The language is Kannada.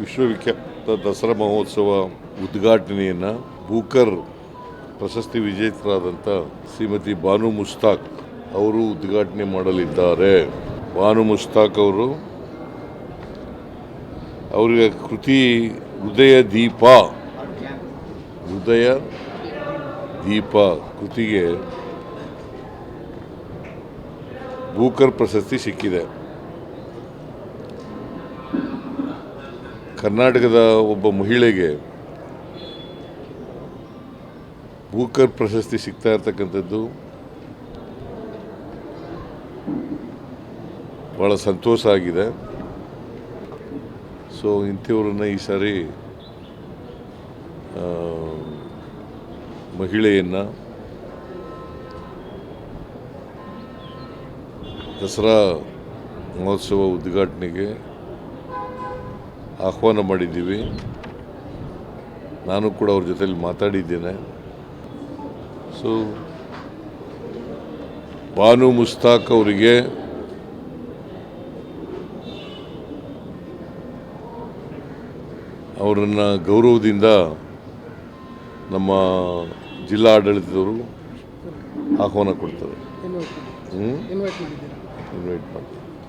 ವಿಶ್ವವಿಖ್ಯಾತ ದಸರಾ ಮಹೋತ್ಸವ ಉದ್ಘಾಟನೆಯನ್ನು ಬೂಕರ್ ಪ್ರಶಸ್ತಿ ವಿಜೇತರಾದಂಥ ಶ್ರೀಮತಿ ಬಾನು ಮುಸ್ತಾಕ್ ಅವರು ಉದ್ಘಾಟನೆ ಮಾಡಲಿದ್ದಾರೆ. ಬಾನು ಮುಸ್ತಾಕ್ ಅವರು ಅವರಿಗೆ ಕೃತಿ ಹೃದಯ ದೀಪ ಹೃದಯ ದೀಪ ಕೃತಿಗೆ ಬೂಕರ್ ಪ್ರಶಸ್ತಿ ಸಿಕ್ಕಿದೆ. ಕರ್ನಾಟಕದ ಒಬ್ಬ ಮಹಿಳೆಗೆ ಬೂಕರ್ ಪ್ರಶಸ್ತಿ ಸಿಗ್ತಾ ಇರ್ತಕ್ಕಂಥದ್ದು. ಭಾಳ ಸಂತೋಷ ಆಗಿದೆ. ಸೊ ಇಂಥವ್ರನ್ನ ಈ ಸಾರಿ ಮಹಿಳೆಯನ್ನು ದಸರಾ ಮಹೋತ್ಸವ ಉದ್ಘಾಟನೆಗೆ ಆಹ್ವಾನ ಮಾಡಿದ್ದೀವಿ. ನಾನು ಕೂಡ ಅವ್ರ ಜೊತೆಲಿ ಮಾತಾಡಿದ್ದೇನೆ. ಸೊ ಬಾನು ಮುಸ್ತಾಕ್ ಅವರಿಗೆ ಅವರನ್ನು ಗೌರವದಿಂದ ನಮ್ಮ ಜಿಲ್ಲಾ ಆಡಳಿತದವರು ಆಹ್ವಾನ ಕೊಡ್ತಾರೆ. ಇನ್ವೈಟ್ ಮಾಡ್ತಾರೆ.